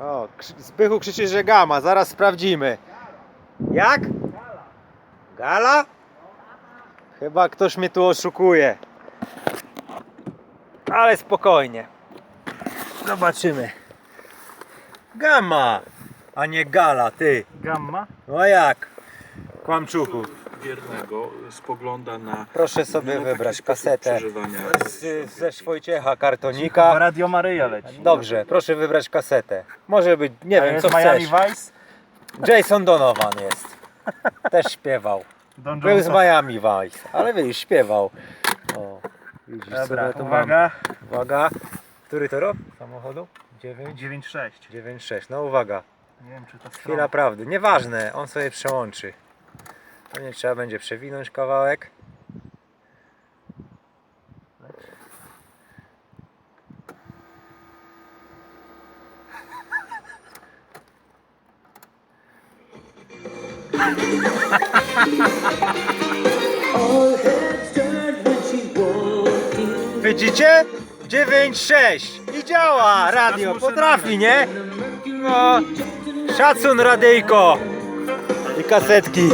O, Zbychu krzyczy, że gama. Zaraz sprawdzimy. Jak? Gala? Chyba ktoś mnie tu oszukuje. Ale spokojnie. Zobaczymy. Gama, a nie gala, ty. Gamma? No jak? Kłamczuchu. Wiernego spogląda na Proszę sobie wybrać kasetę z, ze Szwojciecha kartonika. Radio Maryja leci. Dobrze, proszę wybrać kasetę. Może być, nie A wiem, jest co Miami chcesz. Vice? Jason Donovan jest. Też śpiewał. Don Był z Johnson. Miami Vice, ale widzisz, śpiewał. O, widzisz, Dobra, sobie uwaga. mam. Uwaga. Który to rok samochodu? 9? 9.6. 9,6. No uwaga. Nie wiem czy to Chwila prawdy. Nieważne, on sobie przełączy. Pewnie trzeba będzie przewinąć kawałek. Widzicie? 9,6 i działa radio, potrafi, nie? No, szacun radyjko i kasetki.